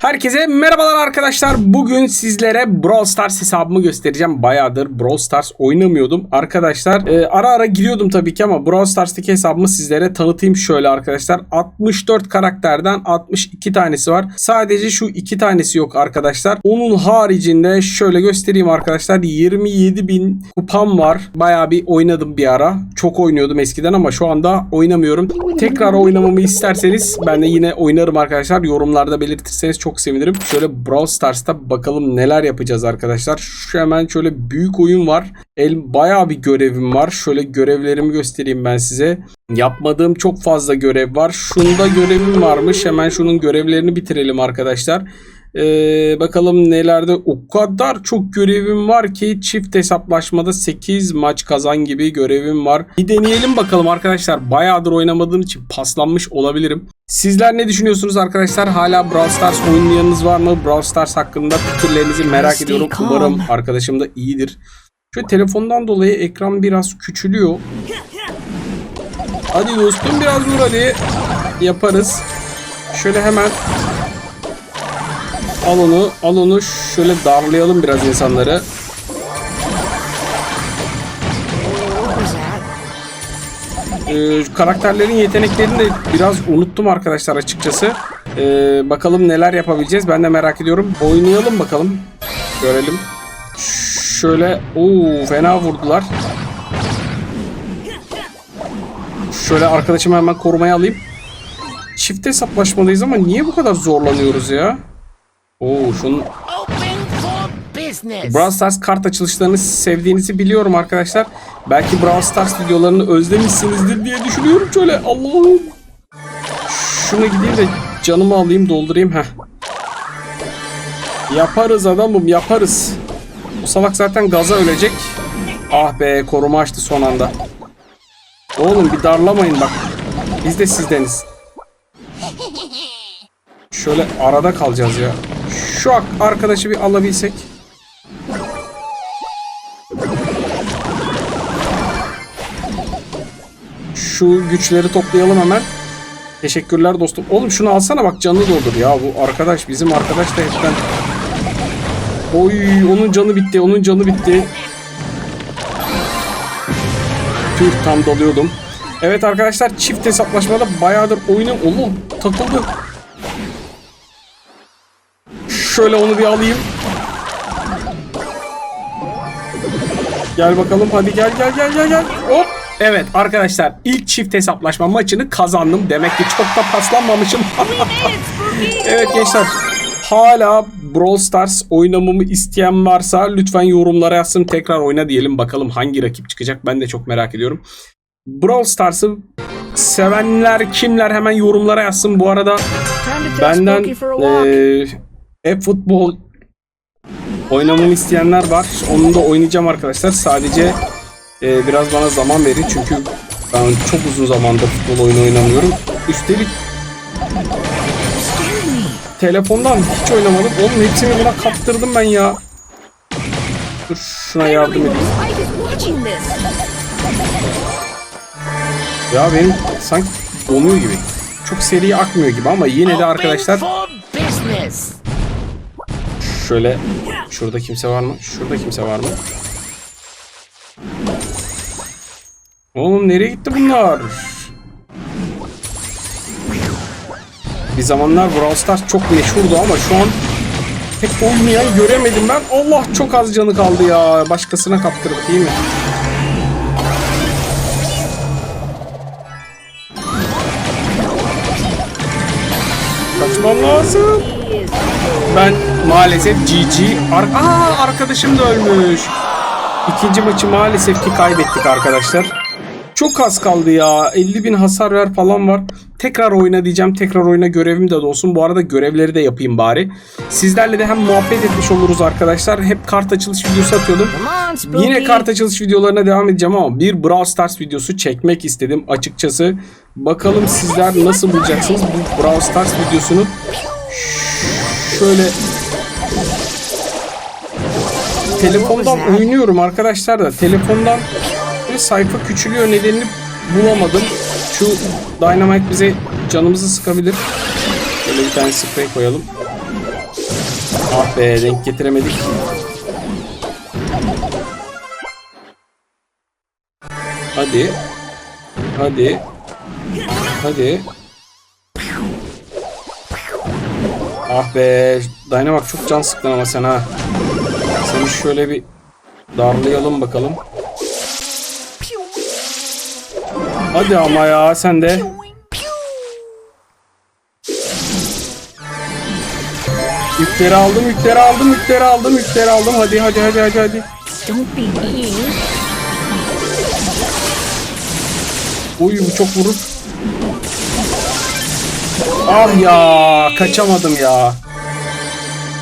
Herkese merhabalar arkadaşlar. Bugün sizlere Brawl Stars hesabımı göstereceğim. Bayağıdır Brawl Stars oynamıyordum. Arkadaşlar e, ara ara giriyordum tabii ki ama Brawl Stars'taki hesabımı sizlere tanıtayım şöyle arkadaşlar. 64 karakterden 62 tanesi var. Sadece şu iki tanesi yok arkadaşlar. Onun haricinde şöyle göstereyim arkadaşlar. 27 bin kupam var. Bayağı bir oynadım bir ara. Çok oynuyordum eskiden ama şu anda oynamıyorum. Tekrar oynamamı isterseniz ben de yine oynarım arkadaşlar. Yorumlarda belirtirseniz çok sevinirim. Şöyle Brawl Stars'ta bakalım neler yapacağız arkadaşlar. Şu hemen şöyle büyük oyun var. El bayağı bir görevim var. Şöyle görevlerimi göstereyim ben size. Yapmadığım çok fazla görev var. Şunda görevim varmış. Hemen şunun görevlerini bitirelim arkadaşlar. Ee, bakalım nelerde o kadar çok görevim var ki çift hesaplaşmada 8 maç kazan gibi görevim var. Bir deneyelim bakalım arkadaşlar. Bayağıdır oynamadığım için paslanmış olabilirim. Sizler ne düşünüyorsunuz arkadaşlar? Hala Brawl Stars oynayanınız var mı? Brawl Stars hakkında fikirlerinizi merak ediyorum. Umarım arkadaşım da iyidir. Şu telefondan dolayı ekran biraz küçülüyor. Hadi dostum biraz vur hadi. Yaparız. Şöyle hemen Al onu, al onu. Şöyle darlayalım biraz insanları. Ee, karakterlerin yeteneklerini de biraz unuttum arkadaşlar açıkçası. Ee, bakalım neler yapabileceğiz. Ben de merak ediyorum. Oynayalım bakalım. Görelim. Şöyle, ooo fena vurdular. Şöyle arkadaşımı hemen korumaya alayım. Çift hesaplaşmalıyız ama niye bu kadar zorlanıyoruz ya? Oo şunun Open for business. Brawl Stars kart açılışlarını sevdiğinizi biliyorum arkadaşlar. Belki Brawl Stars videolarını özlemişsinizdir diye düşünüyorum şöyle. Allah'ım. Şuna gideyim de canımı alayım doldurayım. Heh. Yaparız adamım yaparız. Bu salak zaten gaza ölecek. Ah be koruma açtı son anda. Oğlum bir darlamayın bak. Biz de sizdeniz. Şöyle arada kalacağız ya. Şu arkadaşı bir alabilsek. Şu güçleri toplayalım hemen. Teşekkürler dostum. Oğlum şunu alsana bak canı doldur ya. Bu arkadaş bizim arkadaş da hepten. Oy onun canı bitti. Onun canı bitti. Tüh tam dalıyordum. Evet arkadaşlar çift hesaplaşmada bayağıdır oyunu oğlum takıldı. Şöyle onu bir alayım. Gel bakalım hadi gel gel gel gel gel. Hop. Evet arkadaşlar ilk çift hesaplaşma maçını kazandım. Demek ki çok da paslanmamışım. evet gençler. Hala Brawl Stars oynamamı isteyen varsa lütfen yorumlara yazsın. Tekrar oyna diyelim. Bakalım hangi rakip çıkacak. Ben de çok merak ediyorum. Brawl Stars'ı sevenler kimler hemen yorumlara yazsın. Bu arada Benden Spooky e-futbol oynamamı isteyenler var. Onu da oynayacağım arkadaşlar. Sadece eee, biraz bana zaman verin çünkü ben çok uzun zamandır futbol oyunu oynamıyorum. Üstelik telefondan hiç oynamadım. Oğlum hepsini buna kaptırdım ben ya. Dur şuna yardım edeyim. Ya benim sanki donuyor gibi. Çok seri akmıyor gibi ama yine de arkadaşlar. Şöyle şurada kimse var mı? Şurada kimse var mı? Oğlum nereye gitti bunlar? Bir zamanlar Brawl Stars çok meşhurdu ama şu an pek oynayan göremedim ben. Allah çok az canı kaldı ya. Başkasına kaptırdık değil mi? Kaçmam lazım. Ben maalesef GG. Ar Aa, arkadaşım da ölmüş. İkinci maçı maalesef ki kaybettik arkadaşlar. Çok az kaldı ya. 50 bin hasar ver falan var. Tekrar oyna diyeceğim. Tekrar oyna görevim de olsun. Bu arada görevleri de yapayım bari. Sizlerle de hem muhabbet etmiş oluruz arkadaşlar. Hep kart açılış videosu atıyordum. Yine kart açılış videolarına devam edeceğim ama bir Brawl Stars videosu çekmek istedim açıkçası. Bakalım sizler nasıl bulacaksınız bu Brawl Stars videosunu. Şöyle telefondan oynuyorum arkadaşlar da telefondan sayfa küçülüyor nedenini bulamadım. Şu Dynamite bize canımızı sıkabilir. Böyle bir tane sprey koyalım. Ah be denk getiremedik. Hadi. Hadi. Hadi. Ah be. Dynamite çok can sıktın ama sen ha. Şöyle bir darlayalım bakalım. Hadi ama ya sen de. Yükleri aldım, yükleri aldım, yükleri aldım, yükleri aldım. Hadi hadi hadi hadi hadi. Uy bu çok vurur. Ah ya kaçamadım ya.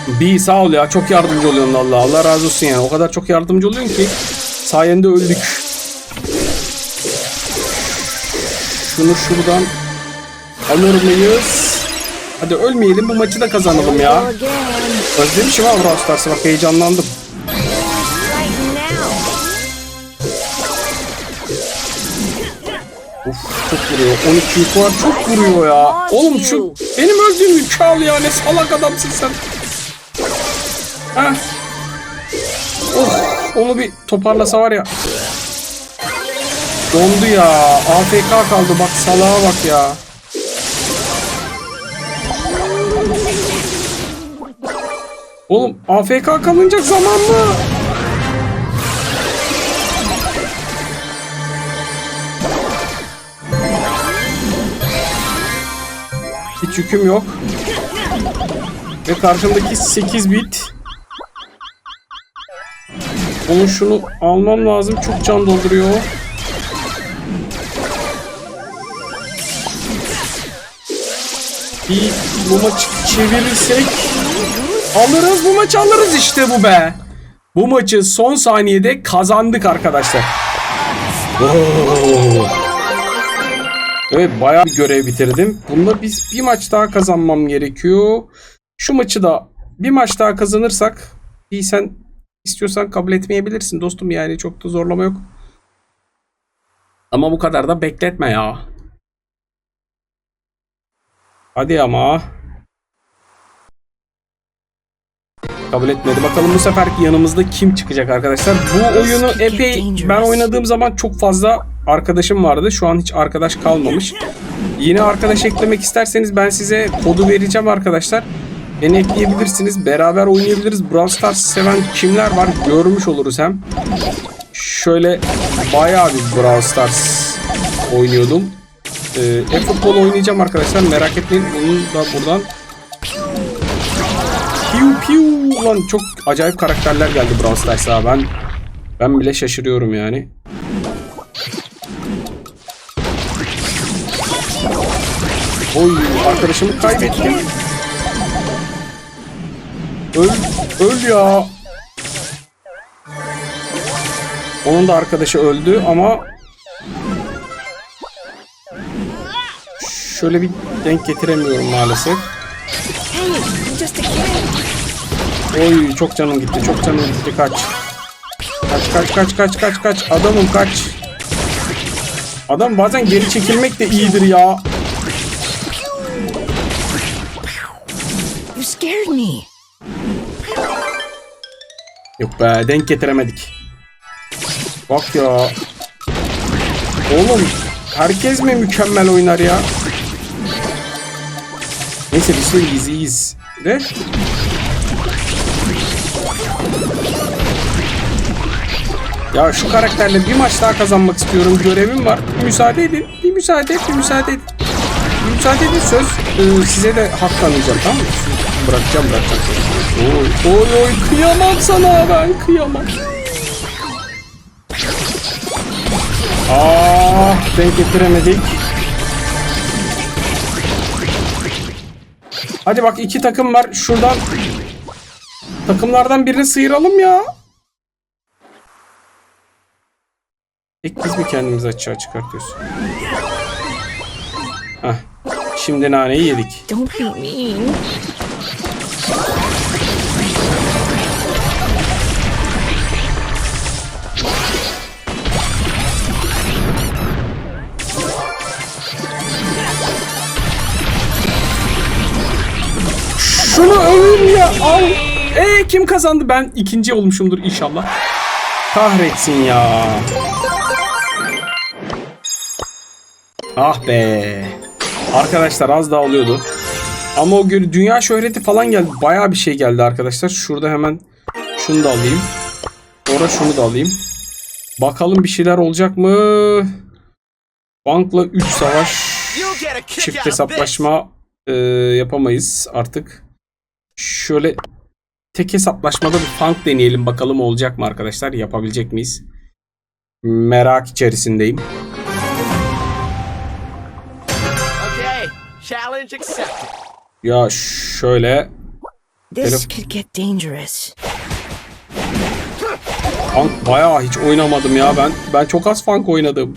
Bir sağ ol ya çok yardımcı oluyorsun Allah. Allah razı olsun yani. O kadar çok yardımcı oluyorsun ki sayende öldük. Şunu şuradan alır mıyız? Hadi ölmeyelim bu maçı da kazanalım ya. Özlemişim ha Brawl Stars'ı bak heyecanlandım. Of çok vuruyor. 12 yük var çok vuruyor ya. Oğlum şu benim öldüğüm yükü ya ne salak adamsın sen. Heh. Of onu bir toparlasa var ya. Dondu ya. AFK kaldı bak salağa bak ya. Oğlum AFK kalınacak zaman mı? Hiç yüküm yok. Ve karşımdaki 8 bit. Onu şunu almam lazım. Çok can dolduruyor. Bir bu maçı çevirirsek alırız bu maçı alırız işte bu be. Bu maçı son saniyede kazandık arkadaşlar. Oo. Evet bayağı bir görev bitirdim. Bunda biz bir maç daha kazanmam gerekiyor. Şu maçı da bir maç daha kazanırsak iyi sen istiyorsan kabul etmeyebilirsin dostum yani çok da zorlama yok. Ama bu kadar da bekletme ya. Hadi ama. Kabul etmedi. Bakalım bu seferki yanımızda kim çıkacak arkadaşlar. Bu oyunu epey ben oynadığım zaman çok fazla arkadaşım vardı. Şu an hiç arkadaş kalmamış. Yeni arkadaş eklemek isterseniz ben size kodu vereceğim arkadaşlar. Beni ekleyebilirsiniz. Beraber oynayabiliriz. Brawl Stars seven kimler var görmüş oluruz hem. Şöyle bayağı bir Brawl Stars oynuyordum. Ee, e-futbol oynayacağım arkadaşlar. Merak etmeyin. Bunu da buradan Piu piu lan çok acayip karakterler geldi Brawl Stars'a ben ben bile şaşırıyorum yani. Oy arkadaşımı kaybettim. Öl öl ya. Onun da arkadaşı öldü ama şöyle bir denk getiremiyorum maalesef. Oy çok canım gitti çok canım gitti kaç. Kaç kaç kaç kaç kaç kaç adamım kaç. Adam bazen geri çekilmek de iyidir ya. You scared me. Yok be denk getiremedik. Bak ya. Oğlum herkes mi mükemmel oynar ya? Neyse biz de iyiyiz iyiyiz. Ya şu karakterle bir maç daha kazanmak istiyorum. Görevim var. Müsaade edin. Bir müsaade, bir müsaade edin. Bir müsaade edin söz. e, size de hak tanıyacağım tamam mı? Bırakacağım bırakacağım. Oy oy oy kıyamam sana ben kıyamam. Ah denk getiremedik. Hadi bak iki takım var. Şuradan takımlardan birini sıyıralım ya. İlk biz mi kendimizi açığa çıkartıyoruz? Hah. Şimdi naneyi yedik. Don't be mean. Şunu övün ya. Al. Ee kim kazandı? Ben ikinci olmuşumdur inşallah. Kahretsin ya. Ah be. Arkadaşlar az daha oluyordu. Ama o gün dünya şöhreti falan geldi. Bayağı bir şey geldi arkadaşlar. Şurada hemen şunu da alayım. Sonra şunu da alayım. Bakalım bir şeyler olacak mı? Bankla 3 savaş çift hesaplaşma e, yapamayız artık. Şöyle tek hesaplaşmada bir funk deneyelim bakalım olacak mı arkadaşlar? Yapabilecek miyiz? Merak içerisindeyim. Okay, challenge accepted. Ya şöyle This could get dangerous. funk bayağı hiç oynamadım ya ben. Ben çok az funk oynadım.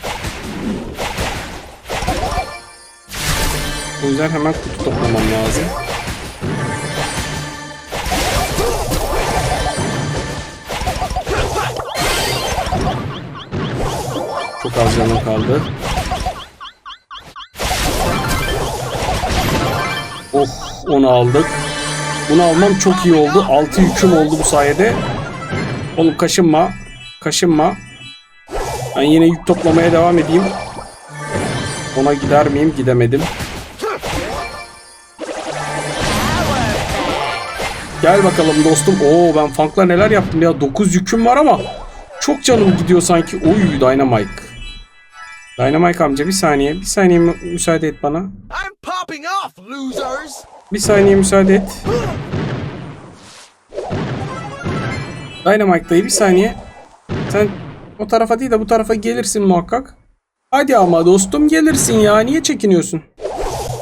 O yüzden hemen kutu toplamam lazım. Az canım kaldı. Oh onu aldık. Bunu almam çok iyi oldu. 6 yüküm oldu bu sayede. Oğlum kaşınma. Kaşınma. Ben yine yük toplamaya devam edeyim. Ona gider miyim? Gidemedim. Gel bakalım dostum. Oo ben Funk'la neler yaptım ya. 9 yüküm var ama çok canım gidiyor sanki. Oy Dynamite. Dynamite amca bir saniye. Bir saniye mü- müsaade et bana. I'm popping off, losers! Bir saniye müsaade et. Dynamite dayı bir saniye. Sen o tarafa değil de bu tarafa gelirsin muhakkak. Hadi ama dostum gelirsin ya. Niye çekiniyorsun?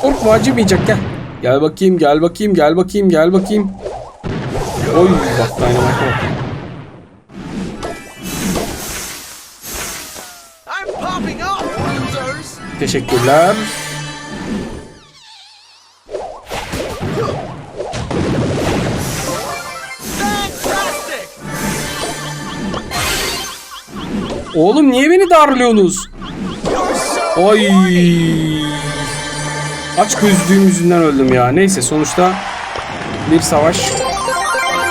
Korkma acımayacak gel. Gel bakayım gel bakayım gel bakayım gel bakayım. Oy bak Dynamite'a bak. Teşekkürler. Oğlum niye beni darlıyorsunuz? Ay. Aç gözlüğüm yüzünden öldüm ya. Neyse sonuçta bir savaş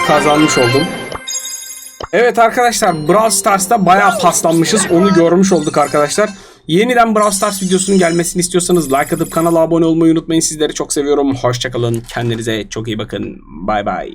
kazanmış oldum. Evet arkadaşlar Brawl Stars'ta bayağı paslanmışız. Onu görmüş olduk arkadaşlar. Yeniden Brawl Stars videosunun gelmesini istiyorsanız like atıp kanala abone olmayı unutmayın. Sizleri çok seviyorum. Hoşçakalın. Kendinize çok iyi bakın. Bay bay.